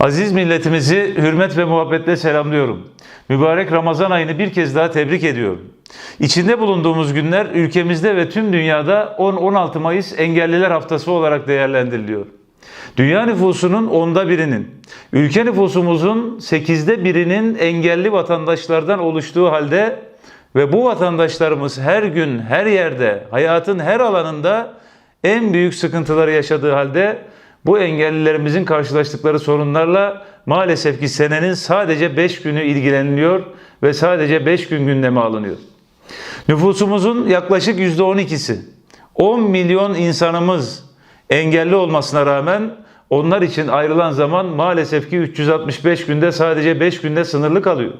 Aziz milletimizi hürmet ve muhabbetle selamlıyorum. Mübarek Ramazan ayını bir kez daha tebrik ediyorum. İçinde bulunduğumuz günler ülkemizde ve tüm dünyada 10-16 Mayıs Engelliler Haftası olarak değerlendiriliyor. Dünya nüfusunun onda birinin, ülke nüfusumuzun sekizde birinin engelli vatandaşlardan oluştuğu halde ve bu vatandaşlarımız her gün, her yerde, hayatın her alanında en büyük sıkıntıları yaşadığı halde bu engellilerimizin karşılaştıkları sorunlarla maalesef ki senenin sadece 5 günü ilgileniliyor ve sadece 5 gün gündeme alınıyor. Nüfusumuzun yaklaşık %12'si, 10 milyon insanımız engelli olmasına rağmen onlar için ayrılan zaman maalesef ki 365 günde sadece 5 günde sınırlı kalıyor.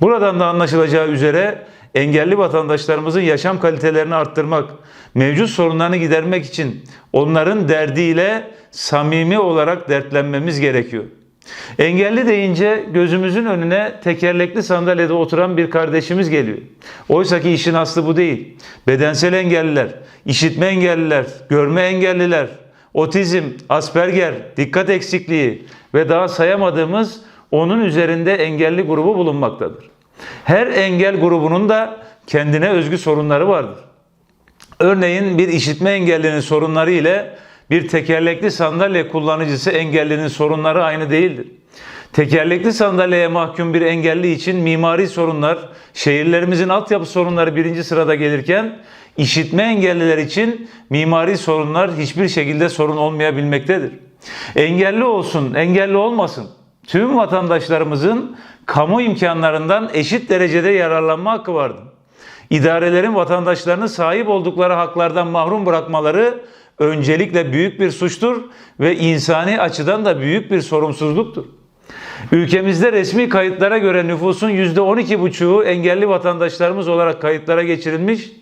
Buradan da anlaşılacağı üzere engelli vatandaşlarımızın yaşam kalitelerini arttırmak, mevcut sorunlarını gidermek için onların derdiyle samimi olarak dertlenmemiz gerekiyor. Engelli deyince gözümüzün önüne tekerlekli sandalyede oturan bir kardeşimiz geliyor. Oysa ki işin aslı bu değil. Bedensel engelliler, işitme engelliler, görme engelliler, otizm, asperger, dikkat eksikliği ve daha sayamadığımız onun üzerinde engelli grubu bulunmaktadır. Her engel grubunun da kendine özgü sorunları vardır. Örneğin bir işitme engellinin sorunları ile bir tekerlekli sandalye kullanıcısı engellinin sorunları aynı değildir. Tekerlekli sandalyeye mahkum bir engelli için mimari sorunlar, şehirlerimizin altyapı sorunları birinci sırada gelirken işitme engelliler için mimari sorunlar hiçbir şekilde sorun olmayabilmektedir. Engelli olsun, engelli olmasın tüm vatandaşlarımızın kamu imkanlarından eşit derecede yararlanma hakkı vardır. İdarelerin vatandaşlarını sahip oldukları haklardan mahrum bırakmaları öncelikle büyük bir suçtur ve insani açıdan da büyük bir sorumsuzluktur. Ülkemizde resmi kayıtlara göre nüfusun %12,5'u engelli vatandaşlarımız olarak kayıtlara geçirilmiş.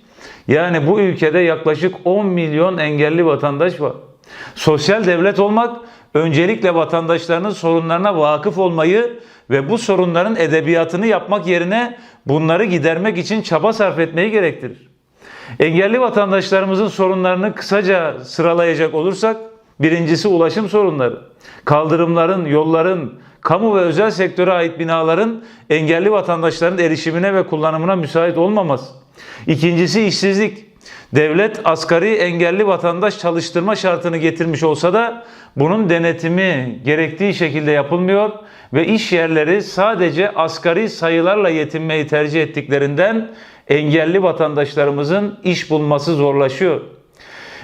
Yani bu ülkede yaklaşık 10 milyon engelli vatandaş var. Sosyal devlet olmak öncelikle vatandaşlarının sorunlarına vakıf olmayı ve bu sorunların edebiyatını yapmak yerine bunları gidermek için çaba sarf etmeyi gerektirir. Engelli vatandaşlarımızın sorunlarını kısaca sıralayacak olursak birincisi ulaşım sorunları. Kaldırımların, yolların, kamu ve özel sektöre ait binaların engelli vatandaşların erişimine ve kullanımına müsait olmaması. İkincisi işsizlik. Devlet asgari engelli vatandaş çalıştırma şartını getirmiş olsa da bunun denetimi gerektiği şekilde yapılmıyor ve iş yerleri sadece asgari sayılarla yetinmeyi tercih ettiklerinden engelli vatandaşlarımızın iş bulması zorlaşıyor.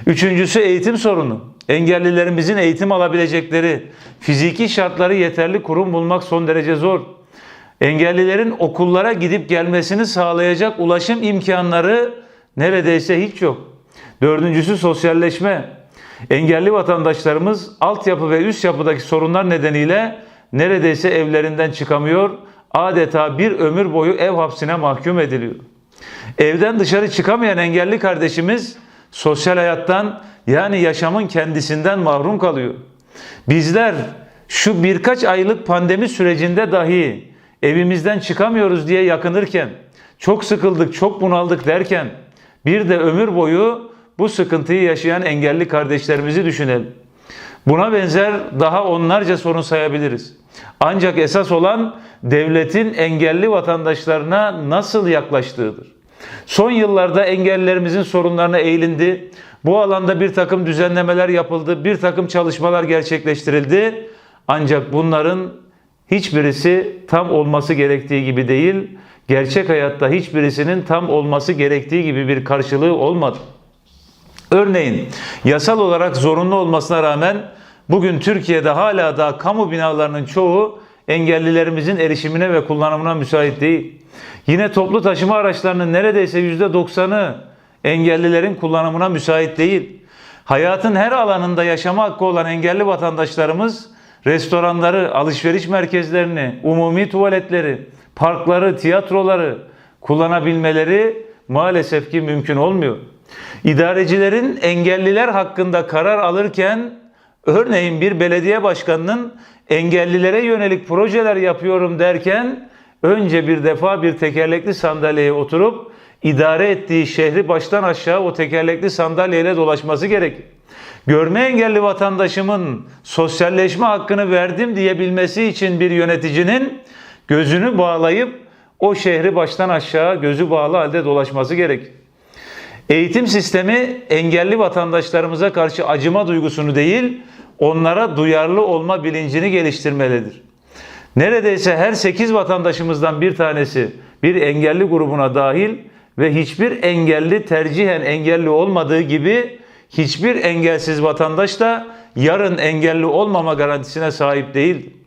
Üçüncüsü eğitim sorunu. Engellilerimizin eğitim alabilecekleri, fiziki şartları yeterli kurum bulmak son derece zor. Engellilerin okullara gidip gelmesini sağlayacak ulaşım imkanları neredeyse hiç yok. Dördüncüsü sosyalleşme. Engelli vatandaşlarımız altyapı ve üst yapıdaki sorunlar nedeniyle neredeyse evlerinden çıkamıyor, adeta bir ömür boyu ev hapsine mahkum ediliyor. Evden dışarı çıkamayan engelli kardeşimiz sosyal hayattan yani yaşamın kendisinden mahrum kalıyor. Bizler şu birkaç aylık pandemi sürecinde dahi evimizden çıkamıyoruz diye yakınırken, çok sıkıldık, çok bunaldık derken bir de ömür boyu bu sıkıntıyı yaşayan engelli kardeşlerimizi düşünelim. Buna benzer daha onlarca sorun sayabiliriz. Ancak esas olan devletin engelli vatandaşlarına nasıl yaklaştığıdır. Son yıllarda engellilerimizin sorunlarına eğilindi. Bu alanda bir takım düzenlemeler yapıldı, bir takım çalışmalar gerçekleştirildi. Ancak bunların hiçbirisi tam olması gerektiği gibi değil, gerçek hayatta hiçbirisinin tam olması gerektiği gibi bir karşılığı olmadı. Örneğin yasal olarak zorunlu olmasına rağmen bugün Türkiye'de hala da kamu binalarının çoğu engellilerimizin erişimine ve kullanımına müsait değil. Yine toplu taşıma araçlarının neredeyse %90'ı engellilerin kullanımına müsait değil. Hayatın her alanında yaşama hakkı olan engelli vatandaşlarımız restoranları, alışveriş merkezlerini, umumi tuvaletleri, parkları, tiyatroları kullanabilmeleri maalesef ki mümkün olmuyor. İdarecilerin engelliler hakkında karar alırken örneğin bir belediye başkanının engellilere yönelik projeler yapıyorum derken önce bir defa bir tekerlekli sandalyeye oturup idare ettiği şehri baştan aşağı o tekerlekli sandalyeyle dolaşması gerekir. görme engelli vatandaşımın sosyalleşme hakkını verdim diyebilmesi için bir yöneticinin gözünü bağlayıp o şehri baştan aşağı gözü bağlı halde dolaşması gerek. Eğitim sistemi engelli vatandaşlarımıza karşı acıma duygusunu değil, onlara duyarlı olma bilincini geliştirmelidir. Neredeyse her 8 vatandaşımızdan bir tanesi bir engelli grubuna dahil ve hiçbir engelli tercihen engelli olmadığı gibi hiçbir engelsiz vatandaş da yarın engelli olmama garantisine sahip değildir.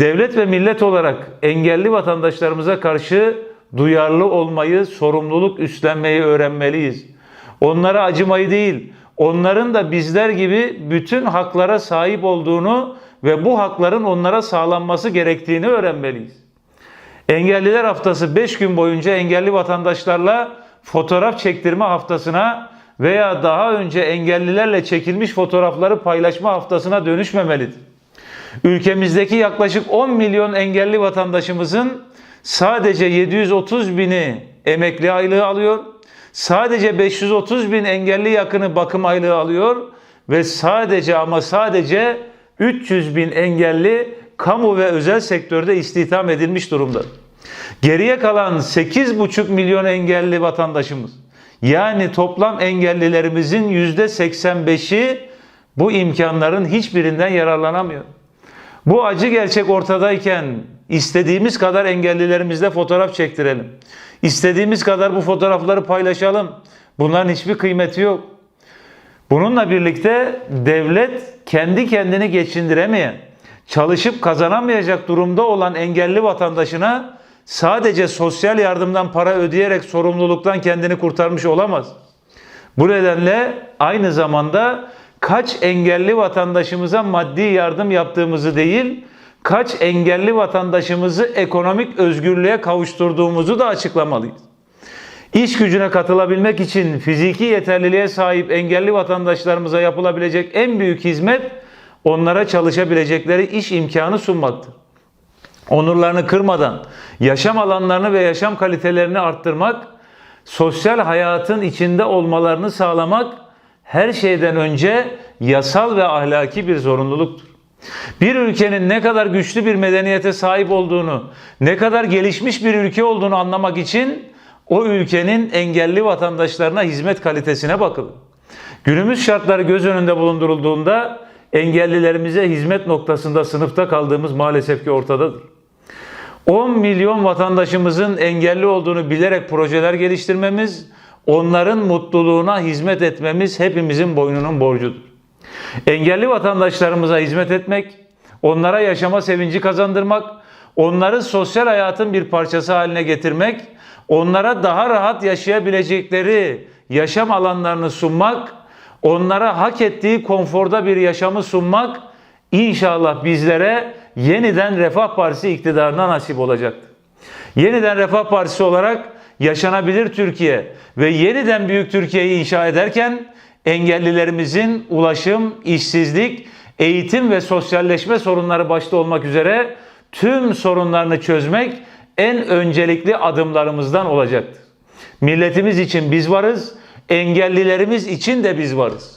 Devlet ve millet olarak engelli vatandaşlarımıza karşı duyarlı olmayı, sorumluluk üstlenmeyi öğrenmeliyiz. Onlara acımayı değil, onların da bizler gibi bütün haklara sahip olduğunu ve bu hakların onlara sağlanması gerektiğini öğrenmeliyiz. Engelliler Haftası 5 gün boyunca engelli vatandaşlarla fotoğraf çektirme haftasına veya daha önce engellilerle çekilmiş fotoğrafları paylaşma haftasına dönüşmemelidir. Ülkemizdeki yaklaşık 10 milyon engelli vatandaşımızın sadece 730 bini emekli aylığı alıyor. Sadece 530 bin engelli yakını bakım aylığı alıyor ve sadece ama sadece 300 bin engelli kamu ve özel sektörde istihdam edilmiş durumda. Geriye kalan 8,5 milyon engelli vatandaşımız yani toplam engellilerimizin %85'i bu imkanların hiçbirinden yararlanamıyor. Bu acı gerçek ortadayken istediğimiz kadar engellilerimizle fotoğraf çektirelim. İstediğimiz kadar bu fotoğrafları paylaşalım. Bunların hiçbir kıymeti yok. Bununla birlikte devlet kendi kendini geçindiremeyen, çalışıp kazanamayacak durumda olan engelli vatandaşına sadece sosyal yardımdan para ödeyerek sorumluluktan kendini kurtarmış olamaz. Bu nedenle aynı zamanda kaç engelli vatandaşımıza maddi yardım yaptığımızı değil, kaç engelli vatandaşımızı ekonomik özgürlüğe kavuşturduğumuzu da açıklamalıyız. İş gücüne katılabilmek için fiziki yeterliliğe sahip engelli vatandaşlarımıza yapılabilecek en büyük hizmet onlara çalışabilecekleri iş imkanı sunmaktır. Onurlarını kırmadan yaşam alanlarını ve yaşam kalitelerini arttırmak, sosyal hayatın içinde olmalarını sağlamak her şeyden önce yasal ve ahlaki bir zorunluluktur. Bir ülkenin ne kadar güçlü bir medeniyete sahip olduğunu, ne kadar gelişmiş bir ülke olduğunu anlamak için o ülkenin engelli vatandaşlarına hizmet kalitesine bakılır. Günümüz şartları göz önünde bulundurulduğunda engellilerimize hizmet noktasında sınıfta kaldığımız maalesef ki ortadadır. 10 milyon vatandaşımızın engelli olduğunu bilerek projeler geliştirmemiz, onların mutluluğuna hizmet etmemiz hepimizin boynunun borcudur. Engelli vatandaşlarımıza hizmet etmek, onlara yaşama sevinci kazandırmak, onları sosyal hayatın bir parçası haline getirmek, onlara daha rahat yaşayabilecekleri yaşam alanlarını sunmak, onlara hak ettiği konforda bir yaşamı sunmak inşallah bizlere yeniden Refah Partisi iktidarına nasip olacaktır. Yeniden Refah Partisi olarak yaşanabilir Türkiye ve yeniden büyük Türkiye'yi inşa ederken engellilerimizin ulaşım, işsizlik, eğitim ve sosyalleşme sorunları başta olmak üzere tüm sorunlarını çözmek en öncelikli adımlarımızdan olacaktır. Milletimiz için biz varız, engellilerimiz için de biz varız.